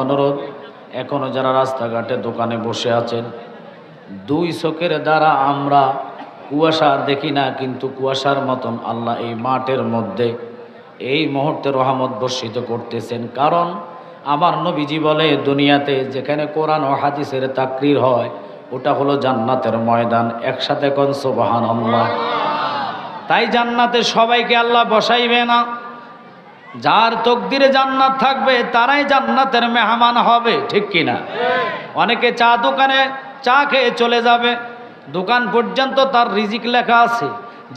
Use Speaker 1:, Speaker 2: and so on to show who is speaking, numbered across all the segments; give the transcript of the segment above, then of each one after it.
Speaker 1: অনুরোধ, এখনও যারা রাস্তাঘাটে দোকানে বসে আছেন, দুই চোখের দ্বারা আমরা কুয়াশা দেখি না, কিন্তু কুয়াশার মতন আল্লাহ এই মাঠের মধ্যে এই মুহূর্তে রহমত বর্ষিত করতেছেন। কারণ আমার নবীজি বলে, দুনিয়াতে যেখানে কোরআন ও হাদিসের তাকরির হয় ওটা হলো জান্নাতের ময়দান, একসাথে কোন সোবাহান আল্লাহ তাই জান্নাতে সবাইকে আল্লাহ বসাইবে না। যার তকদিরে জান্নাত থাকবে, তারাই জান্নাতের মেহমান হবে, ঠিক কিনা অনেকে চা দোকানে চা খেয়ে চলে যাবে, দোকান পর্যন্ত তার রিজিক লেখা আছে,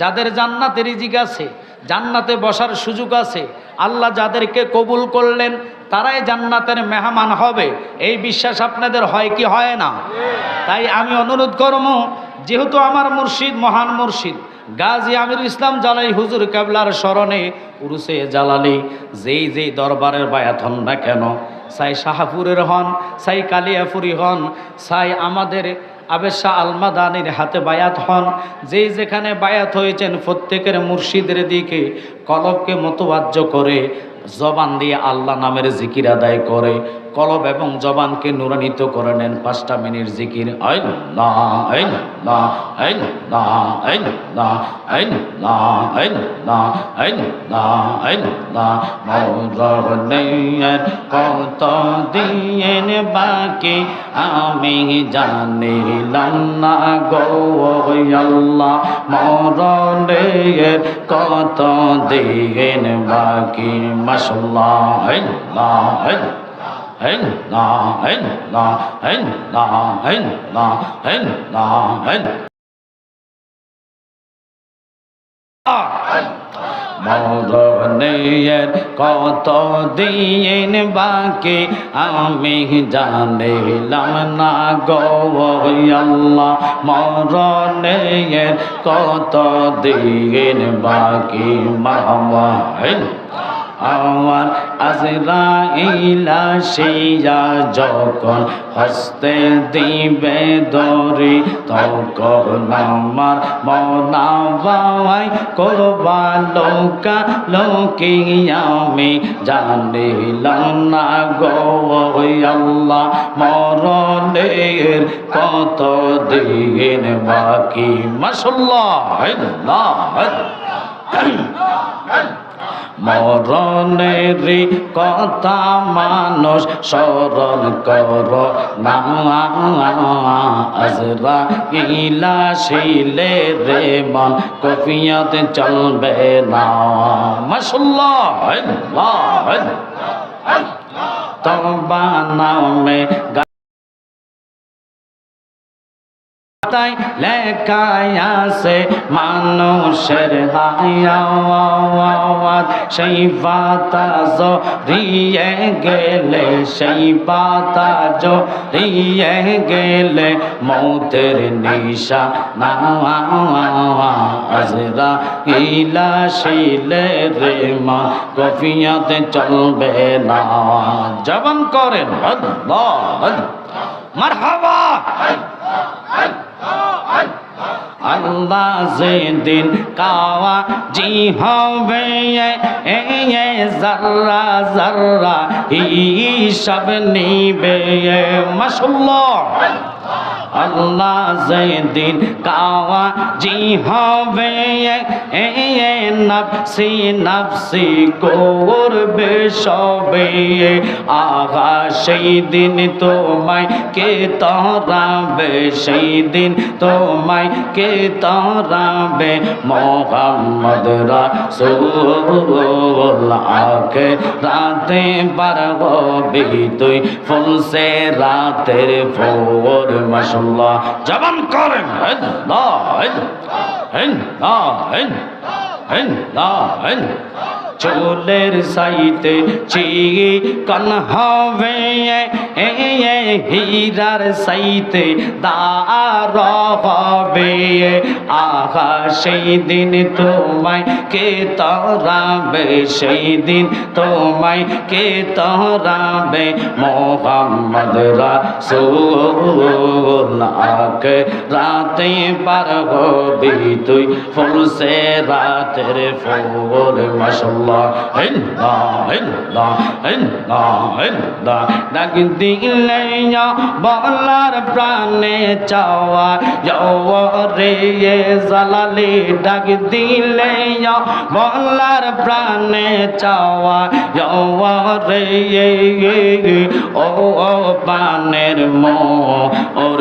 Speaker 1: যাদের জান্নাতে রিজিক আছে, জান্নাতে বসার সুযোগ আছে আল্লাহ যাদেরকে কবুল করলেন, তারাই জান্নাতের মেহমান হবে। এই বিশ্বাস আপনাদের হয় কি হয় না? তাই আমি অনুরোধ করব, যেহেতু আমার মুর্শিদ মহান মুর্শিদ, গাজী আমির ইসলাম জালাই হুজুর কেবলার স্মরণে, উরুসে জালালি, যেই যেই দরবারের বায়াত হন না কেন, সাই শাহাপুরের হন, সাই কালিয়াপুরি হন, সাই আমাদের আবেশা আলমাদানির হাতে বায়াত হন। যেই যেখানে বায়াত হয়েছেন প্রত্যেকের মুর্শিদের দিকে কলককে মতবাজ্য করে, জবান দিয়ে আল্লাহ নামের জিকির আদায় করে। কলব এবং জবানকে নুরানিত করে নেন। পাঁচটা মিনিট জিকির। আইন না আইন আইন আইন আইন আইন আইন আইন কত দিয়েন বাকি আমি জানিলাম না গো আল্লাহ। মরণের কত দিন বাকি মাসাল্লাহ আইন না আইন মদনের কত দিন বাকি আমি জানিলাম না গল্লা মরণের কত দিন বাকি মামা আমার আজরাইলা সেইয়া যখন হস্তে দিবে দরি তখন আমার মনা বাবাই করবা লোকা লোকে আমি জানিলাম না গো মরণের কত দিন বাকি। মাসাল্লাহ মরণের কথা মানুষ স্মরণ কর। না ইলা শিলে রে মন কফিয়ত চলবে না। মাসাল্লাহ তবা নামে তাই লেখায় আছে মানুষের হায়াওয়াত সেই পাতা জড়িয়ে গেলে, সেই পাতা জড়িয়ে গেলে মৌতের নিশা না আজরা ইলা শিলে রে মা, কফিয়াতে চলবে না। জবান করেন, আল্লাহ। মারহাবা। আল্লাহ যেদিন কাওয়া জি হবে জাররা জাররা হিসাব নিবে মাসাল্লাহ আল্লাহ যেদিন কাওয়া জি হবে নফসি নফসি করবে সবে। আগা সেই দিন তোমায় কে তরাবে, সেই দিন তোমায় কে তরাবে, মোহাম্মদ রাসূল রাতে বার হবি তুই ফুলসে রাতের ফোর মাশাল্লাহ জবান করেন আল্লাহ আল্লাহ আল্লাহ চুলের সাইতে চিকন হবে হীরার সাইতে দার হবে আহা, সেই দিন তোমায় কে তরাবে সেই দিন তোমায় কে তরাবে মোহাম্মদ রাসূল রাতে পার হবি তুই ফুল সে রাতের ফুল মাশাল্লাহ হিন্দা হিন্দা হিন্দা হিন্দা ডাক দিলে বলার প্রাণে চাওয়া যাওয়া রে জালালি ডাক দিলে বলার প্রাণে চাওয়া যাওয়া রে ও পানের মো ওর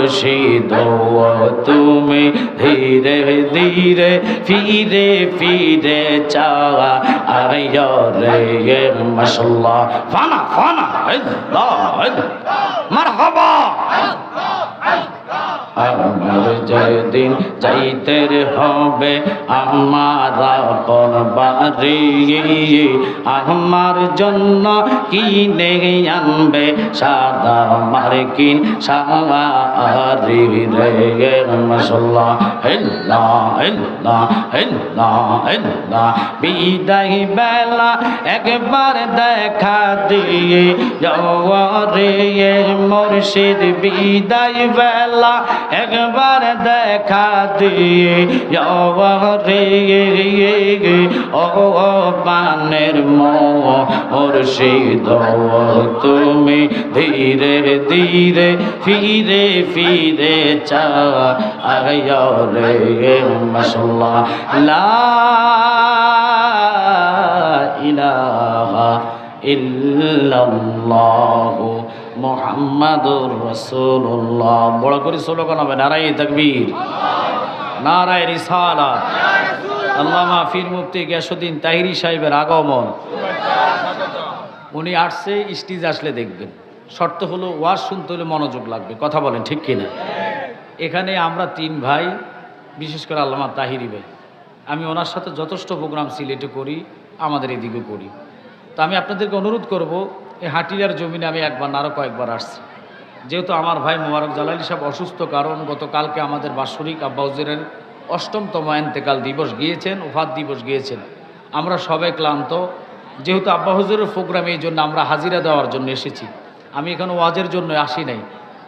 Speaker 1: তুমি ধীরে ধীরে ফিরে ফিরে চাওয়া আয় রে মশাল্লাহ ফানা ফানা। মারহাবা। আমার যেদিন যাইতে হবে, আমার আপন বাড়ি, আমার জন্য কিনে আনবে? সাদা মার্কিন সারি রে মশলা হেল্লা হেল্লা হেল্লা হেল্লা। বিদায় বেলা একবার দেখা দিয়ে যাওয়া রে মুর্শিদ, বিদায় বেলা একবার দেখা দিয়ে যাওয়া রে ও পানের তুমি ধীরে ধীরে ফিরে ফিরে চা রে মশলা লা মুহাম্মাদুর রাসূলুল্লাহ। বড় করে স্লোগান হবে নারাই তাকবীর, নারায় রিসালাত আল্লামা ফির মুফতি গিয়াসুদ্দিন তাহিরি সাহেবের আগমন। উনি আসছে, স্টিজ আসলে দেখবেন। শর্ত হলো, ওয়াজ শুনতে হলে মনোযোগ লাগবে। কথা বলেন, ঠিক কিনা? এখানে আমরা তিন ভাই, বিশেষ করে আল্লামা তাহিরি ভাই। আমি ওনার সাথে যথেষ্ট প্রোগ্রাম সিলেটে করি, আমাদের এদিকে করি। তো আমি আপনাদেরকে অনুরোধ করব এই হাটিয়ার জমিনে আমি একবার আরও কয়েকবার আসছি। যেহেতু আমার ভাই মোবারক জালালি সাহেব অসুস্থ, কারণ গতকালকে আমাদের বাৎসরিক আব্বাউজের অষ্টমতম এন্তেকাল দিবস গিয়েছেন উফাত দিবস গিয়েছেন। আমরা সবাই ক্লান্ত। যেহেতু আব্বা হুজুরের প্রোগ্রামে এই জন্য আমরা হাজিরা দেওয়ার জন্য এসেছি। আমি এখানে ওয়াজের জন্য আসি নাই।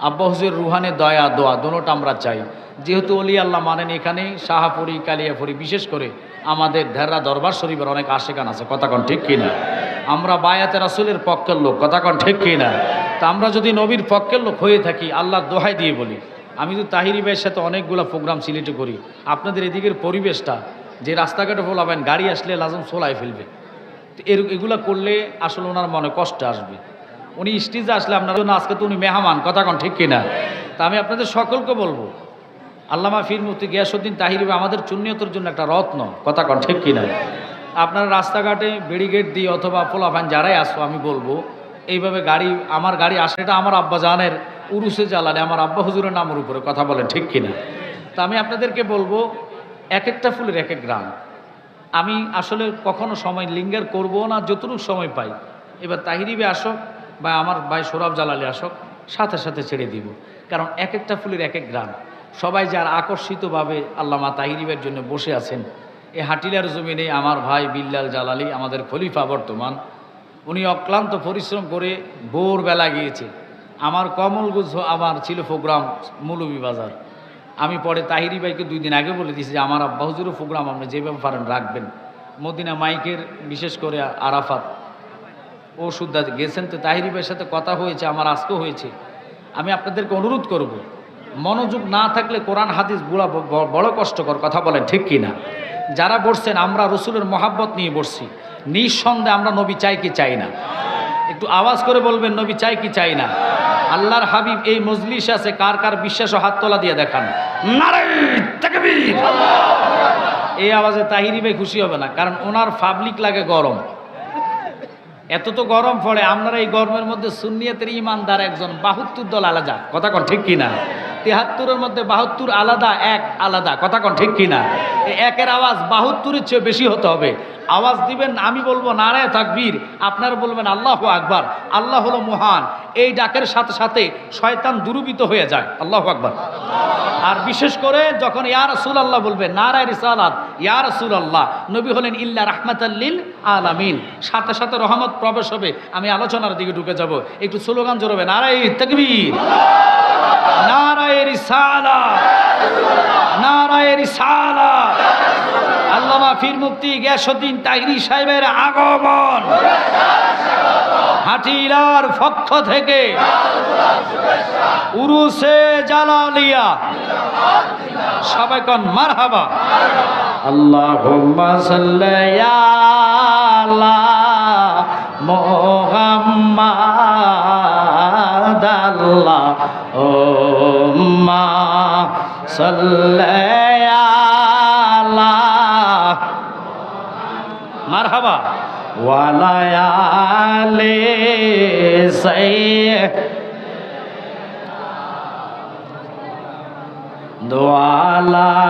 Speaker 1: আব্বা হুজুর রুহানে দয়া, দোয়া দোনোটা আমরা চাই। যেহেতু অলি আল্লাহ মানেন এখানে শাহাপুরি, কালিয়াপুরি, বিশেষ করে আমাদের ধেররা দরবার শরীফের অনেক আশেকান আছে। কথা কন ঠিক কিনা? আমরা বায়াতে রাসুলের পক্ষের লোক। কথা কন ঠিক কিনা? তা আমরা যদি নবীর পক্ষের লোক হয়ে থাকি, আল্লাহর দোহাই দিয়ে বলি। আমি তো তাহিরি ভাইয়ের সাথে অনেকগুলো প্রোগ্রাম সিলেক্ট করি। আপনাদের এদিকের পরিবেশটা, যে রাস্তাঘাটে বলাবেন গাড়ি আসলে লাজম সোলাই ফেলবে। তো এর, এগুলো করলে আসলে ওনার মনে কষ্ট আসবে। উনি স্টেজে আসলে আপনার জন্য আজকে তো উনি মেহমান, কথা কন ঠিক কিনা? তা আমি আপনাদের সকলকে বলব, আল্লামা ফির মুফতি গিয়াসুদ্দিন তাহির আমাদের চুন্নিয়তের জন্য একটা রত্ন, কথা কন ঠিক কিনা? আপনারা রাস্তাঘাটে বেরিগেট দিয়ে অথবা পোলাফান যারাই আসো, আমি বলব, এইভাবে গাড়ি, আমার গাড়ি আসে, এটা আমার আব্বা জানের উরুসে জ্বালানে, আমার আব্বা হুজুরের নামের উপরে কথা বলেন ঠিক কিনা? তা আমি আপনাদেরকে বলব, এক একটা ফুলের এক এক গ্রাম। আমি আসলে কখনো সময় লিঙ্গার করব না, যতটুকু সময় পাই। এবার তাহিরিবে আসক বা আমার ভাই সৌরভ জালালে আসক, সাথে সাথে ছেড়ে দিব। কারণ এক একটা ফুলের এক এক গ্রাম। সবাই যার আকর্ষিতভাবে আল্লামা তাহিরিবের জন্য বসে আছেন এই হাটিলার জমিনে আমার ভাই বিল্লাল জালালি, আমাদের খলিফা বর্তমান, উনি অক্লান্ত পরিশ্রম করে ভোরবেলা গিয়েছে। আমার কমলগুজ আমার ছিল প্রোগ্রাম মৌলভী বাজার। আমি পরে তাহিরি ভাইকে দুই দিন আগে বলে দিয়েছি যে, আমার আব্বা হুজুরও প্রোগ্রাম আপনি যেভাবে পারেন রাখবেন। মদিনা মাইকের বিশেষ করে আরাফাত। ও সুদ্ধা গেছেন তো তাহিরি ভাইয়ের সাথে কথা হয়েছে, আমার আজকেও হয়েছে। আমি আপনাদেরকে অনুরোধ করব, মনোযোগ না থাকলে কোরআন হাদিস বুড়া বড় কষ্টকর কথা বলেন, ঠিক কি না যারা বসছেন, আমরা রসুলের মহাব্বত নিয়ে বসছি। নিঃসন্দেহে আমরা নবী চাই কি চাই না। একটু আওয়াজ করে বলবেন, নবী চাই কি চাই না? আল্লাহর হাবিব এই মজলিস আছে, কার কার বিশ্বাস ও হাত তোলা দিয়ে দেখান। এই আওয়াজে তাহিরি ভাই খুশি হবে না, কারণ ওনার পাবলিক লাগে গরম। এত তো গরম পড়ে, আপনারা এই গরমের মধ্যে সুন্নিয়তের ইমানদার একজন, বাহুত্তর দল আলাদা। কথা কন ঠিক কিনা তেহাত্তরের মধ্যে বাহাত্তর আলাদা, এক আলাদা। কথা কন ঠিক কিনা? একের আওয়াজ বাহাত্তরের চেয়ে বেশি হতে হবে। আওয়াজ দিবেন, আমি বলব, নারায় তাকবীর। আপনারা বলবেন, আল্লাহ আকবার। আল্লাহ হলো মহান। এই ডাকের সাথে সাথে শয়তান দুরুবিত হয়ে যায়। আল্লাহ আকবার। আর বিশেষ করে যখন ইয়া রসুল আল্লাহ বলবে, নারায় রিসালাত ইয়া রসুল আল্লাহ নবী হলেন, ইল্লা রাহমাতাল্লিল আলামিন সাথে সাথে রহমত প্রবেশ হবে। আমি আলোচনার দিকে ঢুকে যাব। একটু স্লোগান জোরবে, নারায় তাকবীর নারায় রিসালাত নারায় রিসালাত আল্লামা ফির মুফতি গ্যাসুদ্দিন তাহিরি সাহেবের আগমন হাটিলার পক্ষ থেকে উরুসে জালালিয়া। সবাই কন মারহাবা। আল্লাহুম্মা সাল্লি আলা মুহাম্মাদ আল্লাহুম্মা সাল্লি আলা। মারহাবা। ওয়ালায়ালে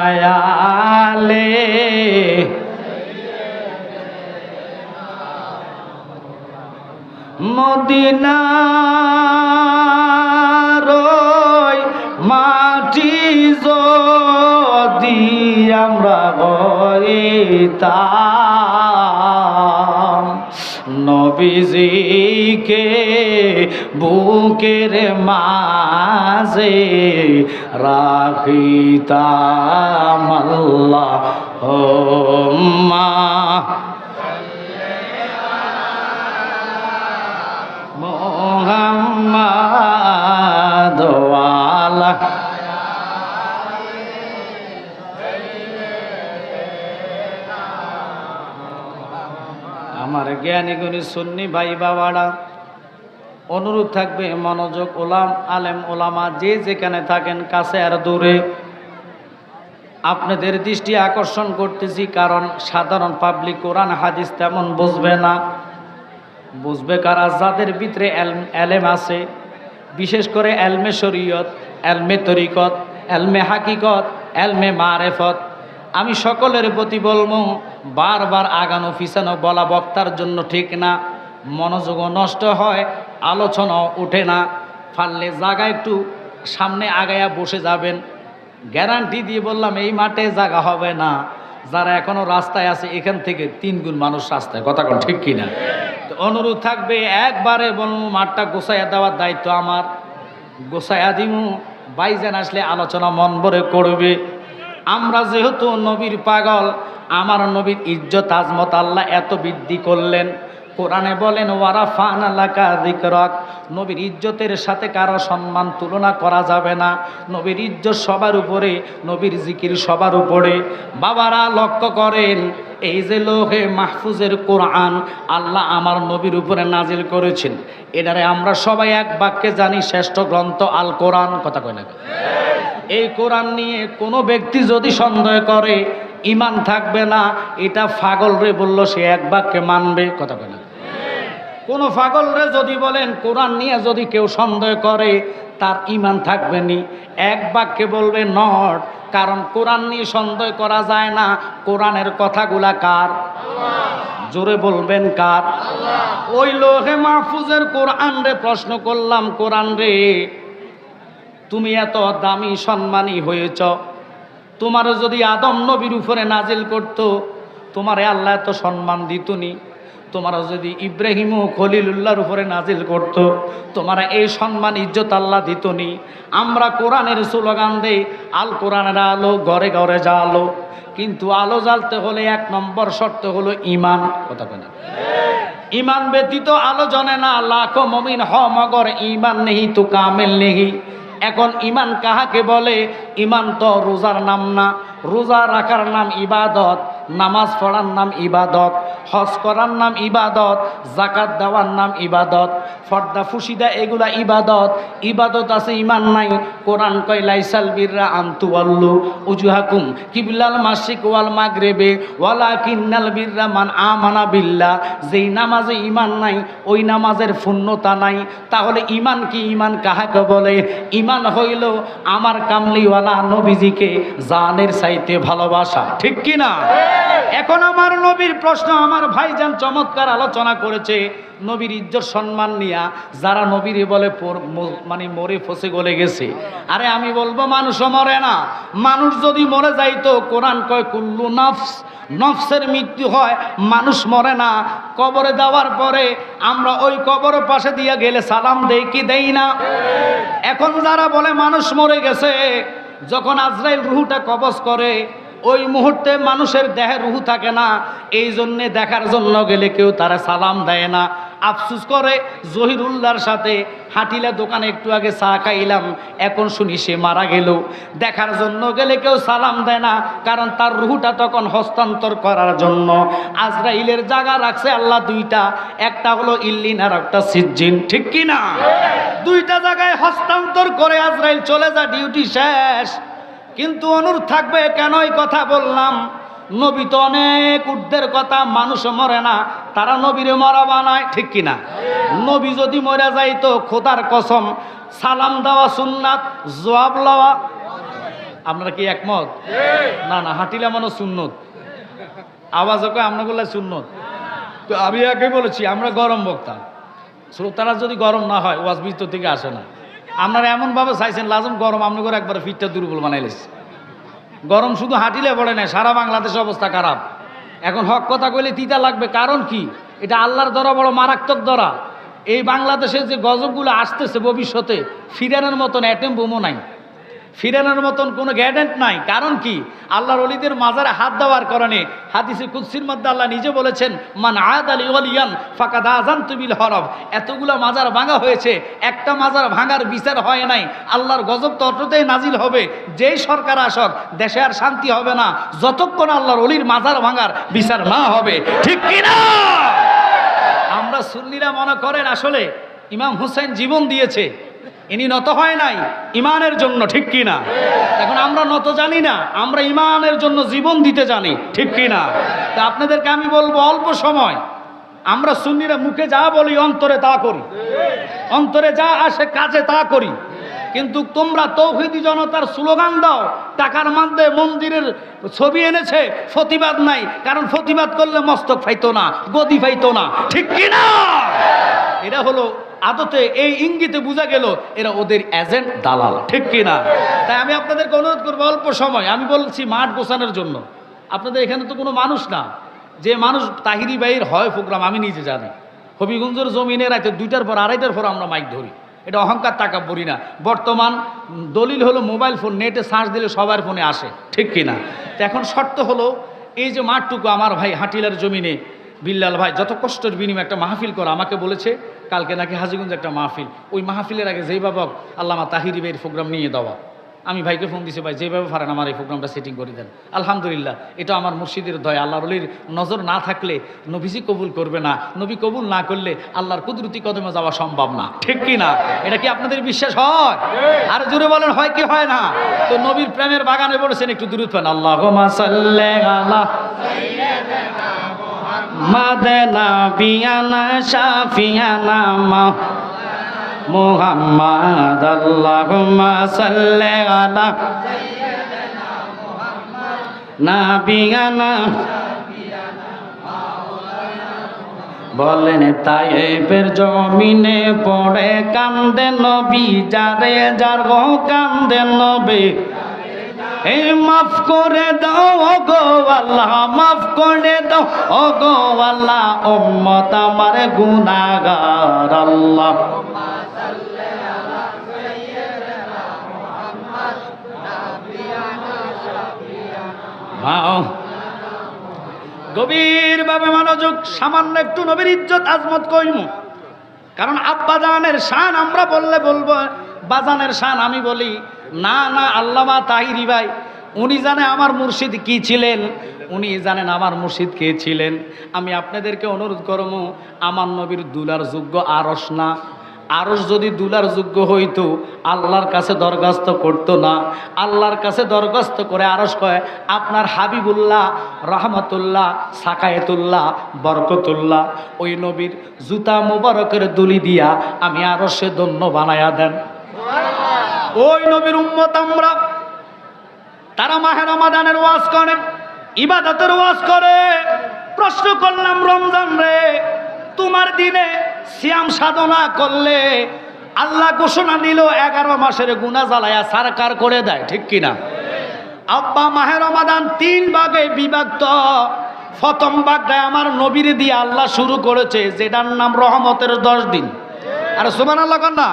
Speaker 1: দোয়ালায়ালে মদিনার মাটি যদি আমরা বইতাম নবীজিকে বুকের মাঝে রাখিতাম আল্লাহ মা আমার জ্ঞানী সুন্নি ভাই বাবারা। অনুরোধ থাকবে, মনোযোগ, ওলাম, আলেম, ওলামা, যে যেখানে থাকেন, কাছে আর দূরে। আপনাদের দৃষ্টি আকর্ষণ করতেছি, কারণ সাধারণ পাবলিক কোরআন, হাদিস তেমন বুঝবে না। বুঝবে কারা? যাদের ভিতরে এলেম আছে। বিশেষ করে এলমে শরীয়ত, এলমে তরিকত, এলমে হাকিকত, এলমে মারেফত। আমি সকলের প্রতি বলব, বারবার আগানো পিছানো বলা বক্তার জন্য ঠিক না। মনোযোগও নষ্ট হয়, আলোচনাও ওঠে না। ফাললে জায়গা একটু সামনে আগায়া বসে যাবেন। গ্যারান্টি দিয়ে বললাম, এই মাঠে জায়গা হবে না। যারা এখনও রাস্তায় আছে, এখান থেকে তিন গুণ মানুষ রাস্তায়। কথা কোন ঠিক কিনা? তো অনুরোধ থাকবে, একবারে বলব, মাঠটা গোসাইয়া দেওয়ার দায়িত্ব আমার। গোছাইয়া দিমু, বাইজান আসলে আলোচনা মন ভরে করবে। আমরা যেহেতু নবীর পাগল আমার নবীর ইজ্জত আজমত আল্লাহ এত বৃদ্ধি করলেন। কোরআনে বলেন ওয়ারা ফান আলাকা নবীর ইজ্জতের সাথে কারও সম্মান তুলনা করা যাবে না। নবীর ইজ্জত সবার উপরে, নবীর জিকির সবার উপরে। বাবারা, লক্ষ্য করেন, এই যে লোহে মাহফুজের কোরআন আল্লাহ আমার নবীর উপরে নাজিল করেছেন। এটারে আমরা সবাই এক বাক্যে জানি, শ্রেষ্ঠ গ্রন্থ আল কোরআন। কথা কয় না এই কোরআন নিয়ে কোনো ব্যক্তি যদি সন্দেহ করে, ইমান থাকবে না, এটা ফাগল রে বলল, সে এক বাক্যে মানবে। কথা কয় না কোনো ফাগলরে যদি বলেন, কোরআন নিয়ে যদি কেউ সন্দেহ করে, তার ইমান থাকবে নি। এক বাক্যে বলবে, নট। কারণ কোরআন নিয়ে সন্দেহ করা যায় না। কোরআনের কথাগুলা কার? জোরে বলবেন, কার? ওই লোহে মাহফুজের কোরআন রে প্রশ্ন করলাম, কোরআন রে, তুমি এত দামি, সম্মানী হয়েছ। তোমার যদি আদম নবীর উপরে নাজিল করত, তোমার আল্লাহ এত সম্মান দিতনি তোমার যদি ইব্রাহিম ও খলিলুল্লাহর উপরে নাজিল করত, তোমার এই সম্মান ইজ্জত আল্লাহ দিতনি আমরা কোরআনের স্লোগান দেই, আল কোরআনের আলো ঘরে ঘরে জ্বালো। কিন্তু আলো জ্বালতে হলে এক নম্বর শর্ত হলো ইমান। কথা কেনা ইমান ব্যতীত আলো জনে না, লাখো মমিন হ মগর, ইমান নেহি তো কামেল নেহি। এখন ইমান কাহাকে বলে? ইমান তো রোজার নাম না। রোজা রাখার নাম ইবাদত, নামাজ পড়ার নাম ইবাদত। হজ করার নাম ইবাদত জাকাত দেওয়ার নাম ইবাদত। ফর্দা ফুসিদা, এগুলা ইবাদত। ইবাদত আছে ইমান নাই। কোরআন কয়, লাইসাল বিররা আন্তু আল্লু উজুহাকুম, কিবলাল মাসিক ওয়াল মাগরেবে ওয়ালা কিন্নাল বিররা মান আমানা বিল্লাহ। যেই নামাজে ইমান নাই, ওই নামাজের পূর্ণতা নাই। তাহলে ইমান কি ইমান কাহাকে বলে? ইমান হইল আমার কামলিওয়ালা নবীজিকে জানের চাইতে ভালোবাসা। ঠিক কি না? এখন আমার নবীর প্রশ্ন, আমার ভাইজান চমৎকার আলোচনা করেছে, নবীর ইজ্জত সম্মান নিয়া। যারা নবীর বলে মানে মরে ফসে গলে গেছে। আরে আমি বলব মানুষ মরে না। মানুষ যদি মরে যাইতো কোরআন কয়, কুল্লু নফস নফসের মৃত্যু হয়, মানুষ মরে না। কবরে দেওয়ার পরে আমরা ওই কবরের পাশে দিয়ে গেলে সালাম দেই কি দেই না? এখন যারা বলে মানুষ মরে গেছে, যখন আজরাইল রুহুটা কবজ করে, ওই মুহূর্তে মানুষের দেহে রুহু থাকে না। এই জন্যে দেখার জন্য গেলে কেউ তারা সালাম দেয় না। আফসুস করে, জহিরুল্লাহর সাথে হাটিলা দোকানে একটু আগে চা খাইলাম, এখন শুনি সে মারা গেল। দেখার জন্য গেলে কেউ সালাম দেয় না, কারণ তার রুহুটা তখন হস্তান্তর করার জন্য। আজরাইলের জায়গা রাখছে আল্লাহ দুইটা, একটা হলো ইল্লিন আর একটা সিজ্জিন, ঠিক কি না? দুইটা জায়গায় হস্তান্তর করে আজরাইল চলে যা ডিউটি শেষ। কিন্তু অনুরোধ থাকবে কেন এই কথা বললাম? নবী তো অনেক উর্ধের কথা মানুষ মরে না, তারা নবীরে মরা বানায়, ঠিক কিনা? নবী যদি মরে যায় তো খোদার কসম, সালাম দেওয়া সুন্নাত, জবাব লওয়া। আপনারা কি একমত? না না, হাঁটিলে মানে সুন্নত। আওয়াজ ওকে আপনাগুলো সুন্নত? তো আমি আগে বলেছি, আমরা গরম বক্তা। শ্রোতারা যদি গরম না হয়, ওয়াজ ভিতর থেকে আসে না। আপনারা এমনভাবে চাইছেন লাজম গরম, আপনি করে একবার ফিটটা দুর্বল বানাইলেস গরম শুধু হাঁটিলে পড়ে না, সারা বাংলাদেশের অবস্থা খারাপ। এখন হক কথা কইলে তিতা লাগবে, কারণ কি? এটা আল্লাহর দ্বারা বড় মারাত্মক দরা এই বাংলাদেশের যে গজবগুলো আসতেছে ভবিষ্যতে, ফিরানোর মতন অ্যাটেম বোমো নাই। ফিরানোর মতন কোনো গ্যারেন্ট নাই। কারণ কি? আল্লাহর অলিদের মাজারে হাত দেওয়ার কারণে হাদিসে কুদ্সির মধ্যে আল্লাহ নিজে বলেছেন, মান আয়াদ আলী অলিয়ান ফাঁকা দাজান তুমিল হরফ এতগুলো মাজার ভাঙা হয়েছে, একটা মাজার ভাঙার বিচার হয় নাই। আল্লাহর গজব ততটাই নাজিল হবে, যেই সরকার আসক, দেশে আর শান্তি হবে না, যতক্ষণ আল্লাহর অলির মাজার ভাঙার বিচার না হবে। ঠিক কিনা? আমরা সুন্নিরা মনে করেন আসলে ইমাম হুসাইন জীবন দিয়েছে। ইনি নত হয় নাই, ইমানের জন্য, ঠিক কি না এখন আমরা নত জানি না, আমরা ইমানের জন্য জীবন দিতে জানি, ঠিক কি না তা আপনাদেরকে আমি বলব, অল্প সময়। আমরা সুন্নিরা মুখে যা বলি, অন্তরে তা করি। অন্তরে যা আসে, কাজে তা করি। কিন্তু তোমরা তৌহিদি জনতার স্লোগান দাও, টাকার মধ্যে মন্দিরের ছবি এনেছে প্রতিবাদ নাই, কারণ প্রতিবাদ করলে মস্তক ফাইতো না, গদি ফাইতো না, ঠিক কি না এরা হলো আদতে এই ইঙ্গিতে বোঝা গেল এরা ওদের এজেন্ট দালাল, ঠিক কি না তাই আমি আপনাদেরকে অনুরোধ করব অল্প সময়, আমি বলছি মাঠ গোছানোর জন্য। আপনাদের এখানে তো কোনো মানুষ না। যে মানুষ তাহিরি বাইর হয় প্রোগ্রাম আমি নিজে জানি। হবিগঞ্জের জমিনে রাতে দুইটার পর আড়াইটার পর আমরা মাইক ধরি। এটা অহংকার টাকা বলি না। বর্তমান দলিল হলো মোবাইল ফোন নেটে সার্চ দিলে সবার ফোনে আসে, ঠিক কিনা? তো এখন শর্ত হলো, এই যে মাঠটুকু আমার ভাই হাটিলার জমিনে, বিল্লাল ভাই, যত কষ্টের বিনিময়ে একটা মাহফিল করা, আমাকে বলেছে কালকে নাকি হাজিগঞ্জ একটা মাহফিল। ওই মাহফিলের আগে যেই বাবা আল্লামা তাহিরি ভাইয়ের প্রোগ্রাম নিয়ে দেওয়া। আমি ভাইকে ফোন দিছি ভাই যেভাবে পারেন আমার এই প্রোগ্রামটা সেটিং করে দেন। আলহামদুলিল্লাহ এটা আমার মুর্শিদের দয়। আল্লাহর অলির নজর না থাকলে নবীজি কবুল করবে না। নবী কবুল না করলে আল্লাহর কুদরতি কদমে যাওয়া সম্ভব না। ঠিক কি না? এটা কি আপনাদের বিশ্বাস হয়? আর জোরে বলেন হয় কি হয় না? তো নবীর প্রেমের বাগানে বলেছেন একটু দূরত পান আল্লাহ আল্লাহ মাদনা বিয়ানা, শাফিয়ানা মা মুহাম্মদ আল্লাহুম্মা সাল্লি আলা নাবিয়ানা। বলেন তাইফের জমিনে পড়ে কান্দে নবী, যারে যার কান্দে নবী। এই মাফ করে দাও ও গো আল্লাহ, মাফ করে দাও ও গো আল্লাহ, উম্মত আমার গুনাহগার আল্লাহ। গভীরভাবে মনোযোগ, সামান্য একটু নবীর ইজ্জত আজমত কইম। কারণ আব্বা জানের শান আমরা বললে বলব বাজানের শান আমি বলি, না না, আল্লামা তাহিরি ভাই, উনি জানে আমার মুর্শিদ কি ছিলেন, উনি জানেন আমার মুর্শিদ কে ছিলেন। আমি আপনাদেরকে অনুরোধ করব, আমার নবীর দুলার যোগ্য আরস না। আরস যদি দুলার যোগ্য হইতো, আল্লাহর কাছে দরখাস্ত করতো না। আল্লাহর কাছে দরখাস্ত করে আরস কয়, আপনার হাবিবুল্লাহ, রহমতুল্লাহ, সাকায়েতুল্লাহ, বরকতুল্লাহ, ওই নবীর জুতা মোবারকের দুলি দিয়া আমি আরসে দন্য বানায়া দেন। ওই নবীর উম্মত আমরা। তারা মাহের রমাদানের ওয়াজ করে, ইবাদতের ওয়াজ করে। প্রশ্ন করলাম, রমজান রে, তোমার দিনে সিয়াম সাধনা করলে আল্লাহ ঘোষণা দিল, এগারো মাসের গুণা জ্বালায়া সারকার করে দেয়, ঠিক কিনা? আব্বা মাহের রমাদান তিন ভাগে বিভক্ত। প্রথম ভাগটায় আমার নবীর দিয়ে আল্লাহ শুরু করেছে, যেটার নাম রহমতের দশ দিন। আর সুমান আল্লাহ না।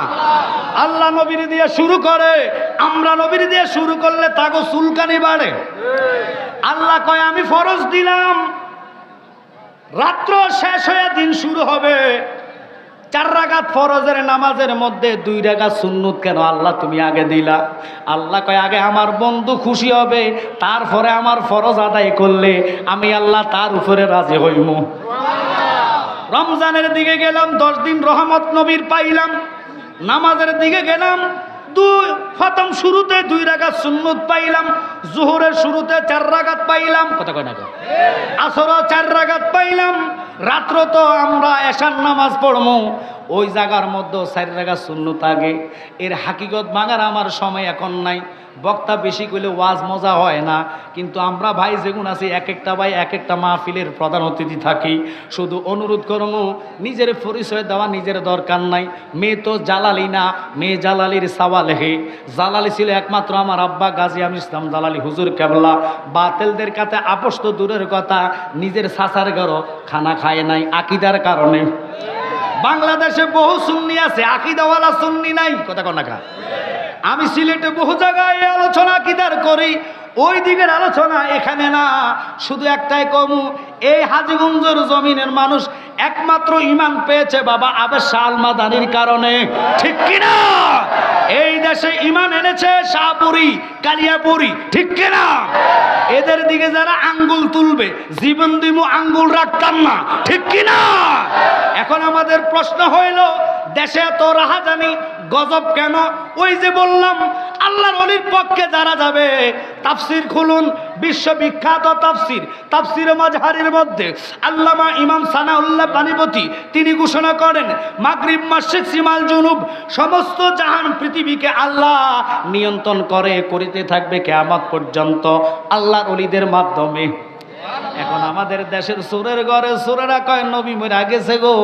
Speaker 1: আল্লাহ নবীর দিয়ে শুরু করে, আমরা নবীর দিয়ে শুরু করলে তাগো চুলকানি বাড়ে। আল্লাহ কয়, আমি ফরজ দিলাম। রাত্র শেষ হয়ে দিন শুরু হবে। চার রাগাত ফরজের নামাজের মধ্যে দুই রাগাত সুন্নুত কেন? আল্লাহ তুমি আগে দিলা। আল্লাহ কয়, আগে আমার বন্ধু খুশি হবে, তারপরে আমার ফরজ আদায় করলে আমি আল্লাহ তার উপরে রাজি হইমু। রমজানের দিকে গেলাম দশ দিন রহমত নবীর পাইলাম। নামাজের দিকে গেলাম দুই প্রথম শুরুতে দুই রাগাত সুন্নত পাইলাম জোহরের শুরুতে চার রাগাত পাইলাম। কথা কয় না কয়? আসরও চার রাগাত পাইলাম রাত্র তো আমরা এশার নামাজ পড়মু। ওই জায়গার মধ্যে চার রাগাত সুন্নত আগে। এর হাকিগত ভাঙার আমার সময় এখন নাই। বক্তা বেশি করলে ওয়াজ মজা হয় না, কিন্তু আমরা ভাই যেগুন আছি এক একটা ভাই এক একটা মাহফিলের প্রধান অতিথি থাকি। শুধু অনুরোধ করব নিজের পরিচয় দেওয়া নিজের দরকার নাই। মেয়ে তো জালালি না, মেয়ে জালালির সাওয়ালেহে জালালি ছিল একমাত্র আমার আব্বা গাজী আমি ইসলাম জালালি হুজুর কেবলা। বাতেলদের কাছে আপোষ তো দূরের কথা, নিজের সাসার ঘর খানা খায় নাই আকিদার কারণে। বাংলাদেশে বহু সুন্নি আছে, আকিদাওয়ালা সুন্নি নাই। কথা কনা খা আমি সিলেটে বহু জায়গায় আলোচনা কিদার করি। ওই দিকের আলোচনা এখানে না, শুধু একটাই কমু। এই হাজিগঞ্জের জমিনের মানুষ একমাত্র ইমান পেয়েছে বাবা আবেশ আলমাদানির কারণে। ঠিক কিনা? এই দেশে ইমান এনেছে শাহপুরি, কালিয়াপুরি, ঠিক কিনা? এদের দিকে যারা আঙ্গুল তুলবে, জীবন দিমু আঙ্গুল রাখতাম না, ঠিক কিনা? এখন আমাদের প্রশ্ন হইল, দেশে এত রাহাজানি গজব কেন? ওই যে বললাম, আল্লাহর অলির পক্ষে যারা যাবে, তাফসির খুলুন, বিশ্ববিখ্যাত তাফসির তাফসির মাজহারির মধ্যে আল্লামা ইমাম সানাউল্লাহ পানিপতি, তিনি ঘোষণা করেন, মাগরিব মাসিক সিমাল, জুনুব, সমস্ত জাহান পৃথিবীকে আল্লাহ নিয়ন্ত্রণ করে, করিতে থাকবে কেয়ামত পর্যন্ত। আল্লাহর অলিদের মাধ্যমে। এখন আমাদের দেশের সুরের ঘরে সুরেরা কয়, নবী মরা গেছে গো।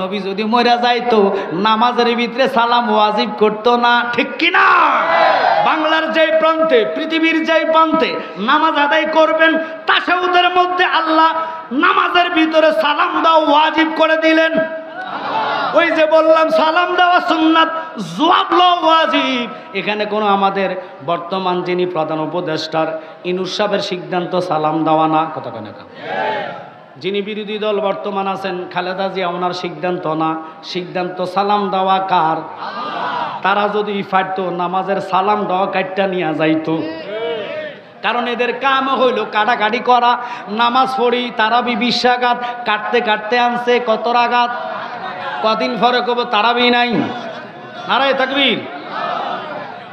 Speaker 1: নবী যদি মরা যাইতো, নামাজের ভিতরে সালাম ওয়াজিব করতো না। ঠিক কিনা? বাংলার যে প্রান্তে, পৃথিবীর যে প্রান্তে নামাজ আদায় করবেন তাসাউদের মধ্যে আল্লাহ নামাজের ভিতরে সালাম দাও ওয়াজিব করে দিলেন। ওই যে বললাম, সালাম দেওয়া সুন্নাত, জবাব ওয়াজিব। এখানে কোনো আমাদের বর্তমান যিনি প্রধান উপদেষ্টার সাহেবের সিদ্ধান্ত সালাম দেওয়া না কত কেন? যিনি বিরোধী দল বর্তমান আছেন, খালেদা জিয়া, ওনার সিদ্ধান্ত না। সিদ্ধান্ত সালাম দেওয়া কার? তারা যদি ফাটতো, নামাজের সালাম দেওয়া কাটটা নিয়ে যাইতো। কারণ এদের কাম হইল কাটাকাটি করা। নামাজ পড়ি, তারাবি বিশ্বাঘাত কাটতে কাটতে আনছে, কত রাগাত? কদিন পরে কব তারাবি নাই। নারায় তাকবীর।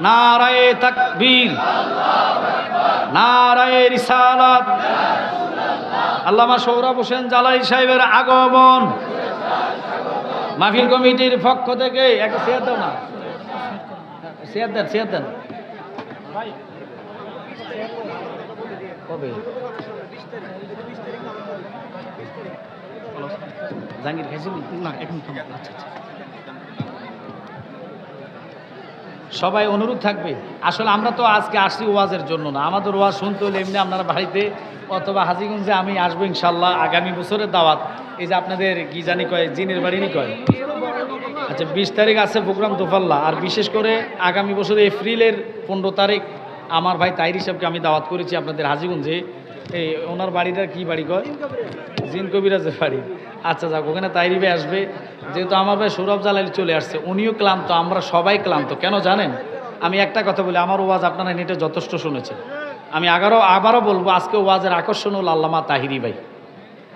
Speaker 1: নারায় তাকবীর। নারায় রিসালাত। আল্লামা সৌরভ হোসেন জালাই সাহেবের আগমন। মাহফিল কমিটির পক্ষ থেকে একটা শেয়ার দাও না। শেয়ার দেন শেয়ার দেন। কবে? জাহাঙ্গীর খাইছিলি না এখন আচ্ছা আচ্ছা। সবাই অনুরোধ থাকবে। আসলে আমরা তো আজকে আসছি ওয়াজের জন্য না। আমাদের ওয়াজ শুনতে হলে এমনি আপনারা বাড়িতে অথবা হাজিগঞ্জে আমি আসব ইনশাল্লাহ আগামী বছরের দাওয়াত। এই যে আপনাদের কি জানি কয় জিনের বাড়িনি কয়? আচ্ছা বিশ তারিখ আছে প্রোগ্রাম দোফাল্লা আর বিশেষ করে আগামী বছর এপ্রিলের পনেরো তারিখ আমার ভাই তাইরি সাহেবকে আমি দাওয়াত করেছি আপনাদের হাজিগঞ্জে। এই ওনার বাড়িটা কি বাড়ি কয়? জিন কবিরাজের বাড়ি। আচ্ছা যাক, ওখানে তাইরি ভাই আসবে। যেহেতু আমার ভাই সৌরভ জালালি চলে আসছে, উনিও ক্লান্ত, আমরা সবাই ক্লান্ত। কেন জানেন? আমি একটা কথা বলি, আমার ওয়াজ আপনারা নেটে যথেষ্ট শুনেছেন। আমি আগারও আবারও বলব, আজকে ওয়াজের আকর্ষণ হল আল্লামা তাহিরি ভাই।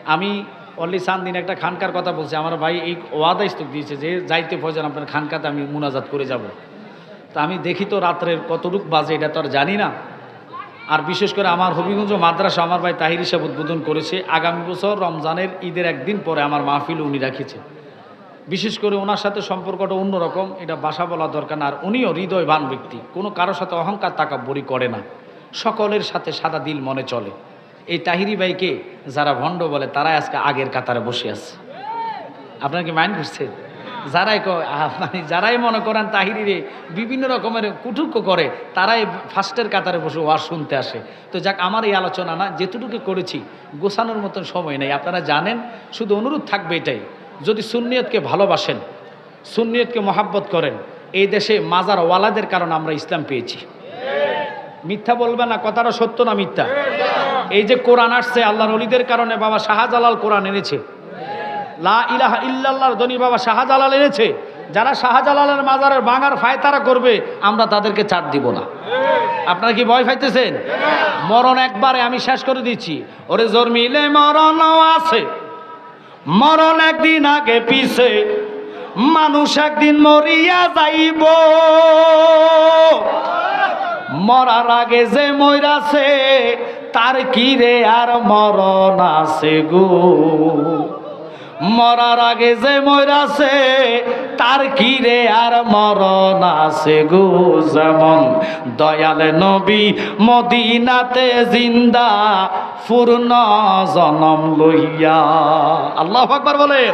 Speaker 1: আমি অনলি দিন একটা খানকার কথা বলছি, আমার ভাই এই ওয়াদা ইস্তক দিয়েছে যে, যাইতে প্রয়োজন আপনার খানকাতে আমি মুনাজাত করে যাব। তা আমি দেখি তো রাত্রের কতটুক বাজে, এটা তো আর জানি না। আর বিশেষ করে আমার হবিগঞ্জ মাদ্রাসা আমার ভাই তাহির হিসাব উদ্বোধন করেছে। আগামী বছর রমজানের ঈদের একদিন পরে আমার মাহফিল উনি রাখেছে। বিশেষ করে ওনার সাথে সম্পর্কটা অন্যরকম, এটা বাসা বলা দরকার আর উনিও হৃদয়বান ব্যক্তি, কোনো কারোর সাথে অহংকার তাকা তাকাব্বরি করে না। সকলের সাথে সাদা দিল মনে চলে। এই তাহিরি ভাইকে যারা ভণ্ড বলে, তারাই আজকে আগের কাতারে বসে আছে। আপনার কি মাইন্ড করছেন? যারাই মানে যারাই মনে করেন তাহিরিরে বিভিন্ন রকমের কুটুক্য করে, তারাই ফার্স্টের কাতারে বসে ওয়ার শুনতে আসে। তো যাক, আমার এই আলোচনা না যেটুকু করেছি, গোছানোর মতন সময় নেই। আপনারা জানেন, শুধু অনুরোধ থাকবে এটাই, যদি সুন্নিয়তকে ভালোবাসেন, সুন্নিয়তকে মহাব্বত করেন, এই দেশে মাজার ওয়ালাদের কারণে আমরা ইসলাম পেয়েছি। মিথ্যা বলবে না, কথাটা সত্য না মিথ্যা? এই যে কোরআন আসছে, আল্লাহর অলিদের কারণে বাবা শাহজালাল কোরআন এনেছে। লা ইলাহা ইল্লাল্লাহর ধনী বাবা শাহজালাল এনেছে, যারা শাহজালালের মাজারের বাঙার ফায়তারা করবে, আমরা তাদেরকে ছাড় দিব না। আপনারা কি ভয় পাইতেছেন? মরণ একবারে আমি শেষ করে দিচ্ছি। ওরে জন্মিলে মরণ আছে, মরণ একদিন আগে পিছে, মানুষ একদিন মরিয়া যাইব। মরার আগে যে ময়রাছে তার কি রে আর মরণ আছে গো? মরার আগে যে ময়রাছে তার কি রে আর মরণ আছে গো যেমন। দয়াল নবী মদিনাতে জিন্দা, পূর্ণ জনম লইয়া। আল্লাহ আকবার বলেন।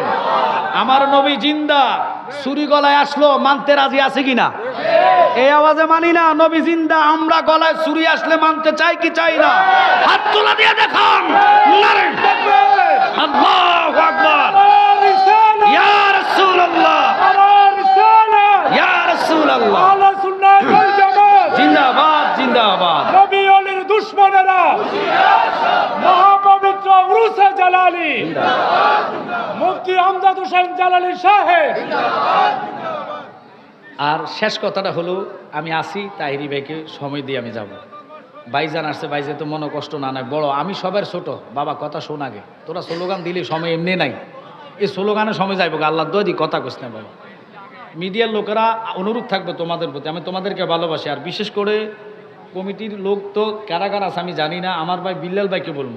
Speaker 1: আমার নবী জিন্দা, সুরি গলায় আসলো, মানতে রাজি আছে কিনা? এই আওয়াজে মানি না, নবী জিন্দা, আমরা গলায় সুরি আসলে মানতে চাই কি চাই না? হাত তোলা দিয়ে দেখান। আল্লাহু আকবার। রাসূলুল্লাহ। রাসূলুল্লাহ। জিন্দাবাদ জিন্দাবাদ।
Speaker 2: দুশ্মনেরা। মহাপবিত্র উরুসে জালালি। মুফতি আমজাদ হোসেন জালালি সাহেব।
Speaker 1: আর শেষ কথাটা হলো আমি আসি তাহিরি ভাইকে সময় দিয়ে আমি যাব। বাইজান আসছে বাইজে তো মনে কষ্ট না নাই বড় আমি সবার ছোট। বাবা কথা শোন আগে। তোরা স্লোগান দিলে সময় এমনি নাই। এই স্লোগানে সময় যাইব আল্লাহ দোয়া দি, কথা কইস না বাবা। মিডিয়ার লোকেরা অনুরোধ থাকবে তোমাদের প্রতি, আমি তোমাদেরকে ভালোবাসি। আর বিশেষ করে কমিটির লোক তো কারা কারা আছে, আমি জানি না, আমার ভাই বিল্লাল ভাইকে বলব।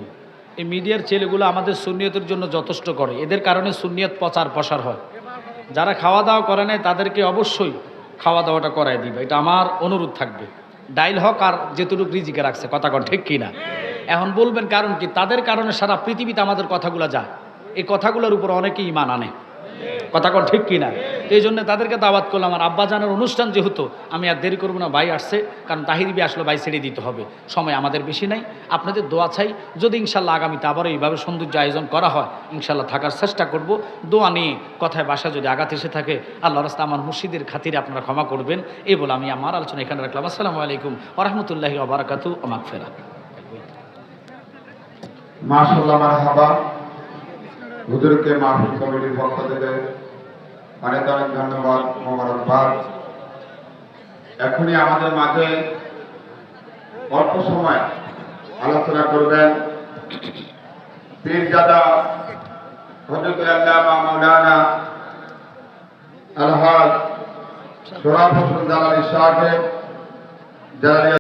Speaker 1: এই মিডিয়ার ছেলেগুলো আমাদের সুন্নিয়তের জন্য যথেষ্ট করে, এদের কারণে সুন্নিয়ত প্রচার প্রসার হয়। যারা খাওয়া দাওয়া করে নেয় তাদেরকে অবশ্যই খাওয়া দাওয়াটা করাই দিবে, এটা আমার অনুরোধ থাকবে। ডাইল হক আর যেটুকু রিজিকে রাখছে, কথা কন ঠিক কিনা? এখন বলবেন কারণ কি? তাদের কারণে সারা পৃথিবীতে আমাদের কথাগুলো যায়। এই কথাগুলোর উপর অনেকেই ইমান আনে। কথা কন ঠিক কিনা? এই জন্য তাদেরকে দাওয়াত করলাম। আমার আব্বাজানের অনুষ্ঠান যেহেতু, আমি আর দেরি করব না, ভাই আসছে, কারণ তাহিরিবি আসলে, ভাই ছেড়ে দিতে হবে। সময় আমাদের বেশি নাই। আপনাদের দোয়া চাই, যদি ইনশাল্লাহ আগামীতে আবারও এইভাবে সৌন্দর্য আয়োজন করা হয় ইনশাল্লাহ থাকার চেষ্টা করব। দোয়া নিয়ে কথায় বাসা যদি আঘাত এসে থাকে আল্লাহ রাস্তা আমার মুর্শিদের খাতিরে আপনারা ক্ষমা করবেন। এই বলে আমি আমার আলোচনা এখানে রাখলাম। আসসালামু আলাইকুম ওরহমতুল্লাহি ওবরাকাতু ওমাকফেরা
Speaker 3: মাশাল্লাহ মারহাবা। হুজুরকে মাহফিল কমিটির পক্ষ থেকে অনেক অনেক ধন্যবাদ, মোবারকবাদ। এখনই আমাদের মাঝে অল্প সময় আলোচনা করবেন পীরজাদা হজরত আলহাজ সোরাব হোসেন জালালি সাহেব, জালালি